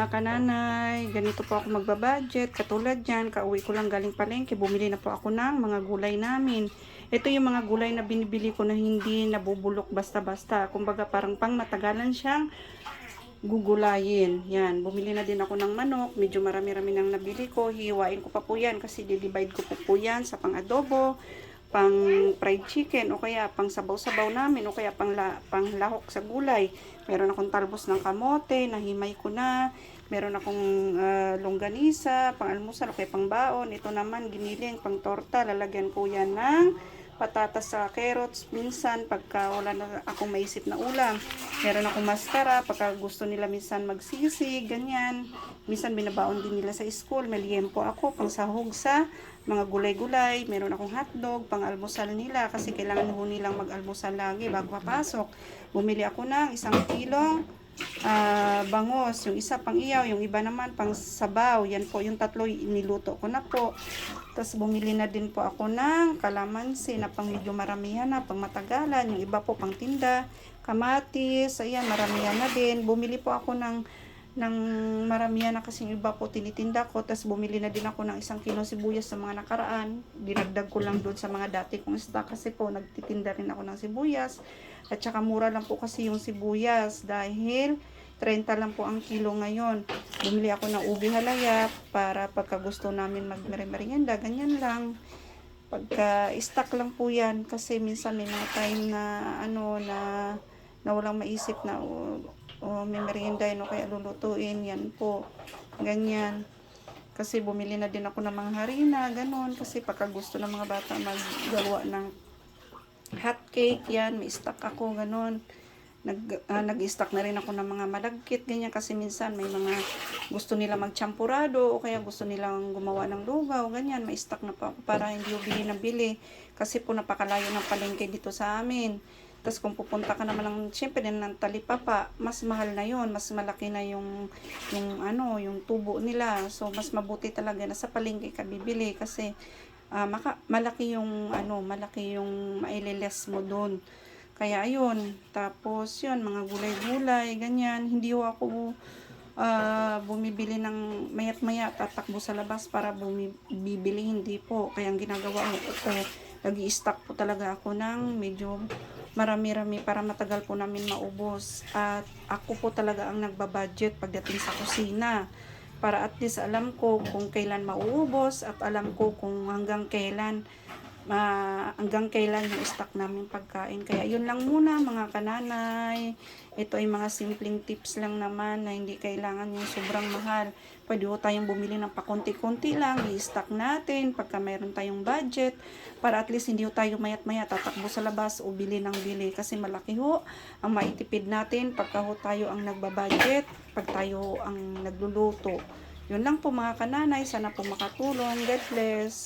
Mga kananay, ganito po ako magbabudget. Katulad yan, kauwi ko lang galing palengke. Bumili na po ako ng mga gulay namin. Ito yung mga gulay na binibili ko na hindi nabubulok basta-basta. Kumbaga parang pang matagalan siyang gugulayin. Yan, bumili na din ako ng manok. Medyo marami-rami nang nabili ko. Hihiwain ko pa po yan kasi di-divide ko po po yan sa pang-adobo, pang fried chicken o kaya pang sabaw-sabaw namin o kaya pang, la, pang lahok sa gulay. Meron akong talbos ng kamote, nahimay ko na. Meron akong ah, longganisa, pang almusal o kaya pang baon. Ito naman giniling, pang torta. Lalagyan ko yan ng patatas sa carrots. Minsan, pagka wala na akong maisip na ulam, meron akong mascara. Pagka gusto nila minsan magsisig, ganyan. Minsan binabaon din nila sa school. May liempo ako, pang sahog sa mga gulay-gulay. Meron akong hotdog, pang almusal nila. Kasi kailangan ho nilang mag-almusal lagi bago papasok. Bumili ako ng isang kilong ah, bangos, yung isa pang iyaw, yung iba naman pang sabaw. Yan po, yung tatlo niluto ko na po. Tapos bumili na din po ako ng kalamansi na pang medyo maramihan na, pang matagalan. Yung iba po pang tinda, kamatis, ayan, maramihan na din. Bumili po ako ng ng maramihan na kasi yung iba po tinitinda ko. Tapos bumili na din ako ng isang kilo sibuyas sa mga nakaraan. Dinagdag ko lang doon sa mga dati kong stock kasi po nagtitinda rin ako ng sibuyas. At saka mura lang po kasi yung sibuyas dahil 30 lang po ang kilo ngayon. Bumili ako ng ubi halaya para pagka gusto namin magmerienda, ganyan lang. Pagka stock lang po yan kasi minsan may mga time na ano na na walang maisip na o, o may merienda yun o kaya lulutuin yan po. Ganyan. Kasi bumili na din ako ng mga harina, ganun. Kasi pagka gusto ng mga bata maggawa ng hot cake, yan, may stock ako, ganun. Nag, ah, nag-stock na rin ako ng mga malagkit, ganyan, kasi minsan may mga gusto nila magchampurado, o kaya gusto nilang gumawa ng lugaw, ganyan, may stock na ako para hindi yung bili na bili. Kasi po napakalayo ng palengke dito sa amin. Tapos kung pupunta ka naman ng, syempre din ng talipapa, mas mahal na yon mas malaki na yung, yung ano, yung tubo nila. So, mas mabuti talaga na sa palengke ka bibili kasi ah, maka, malaki yung, ano, malaki yung maililes mo doon. Kaya ayun, tapos yun, mga gulay-gulay, ganyan. Hindi ho ako ah, bumibili ng mayat maya tatakbo sa labas para bumibili, hindi po. Kaya ang ginagawa ko, uh, nag stock po talaga ako ng medyo marami-rami para matagal po namin maubos. At ako po talaga ang nagbabudget pagdating sa kusina. Para at least alam ko kung kailan mauubos at alam ko kung hanggang kailan ma hanggang kailan yung stock namin pagkain. Kaya yun lang muna mga kananay. Ito ay mga simpleng tips lang naman na hindi kailangan yung sobrang mahal. Pwede ho tayong bumili ng pakunti-kunti lang, i-stock natin pagka mayroon tayong budget para at least hindi ho tayo mayat-maya tatakbo sa labas o bili ng bili kasi malaki ho ang maitipid natin pagka ho tayo ang nagbabudget, pag tayo ang nagluluto. Yun lang po mga kananay, sana po makatulong. God bless.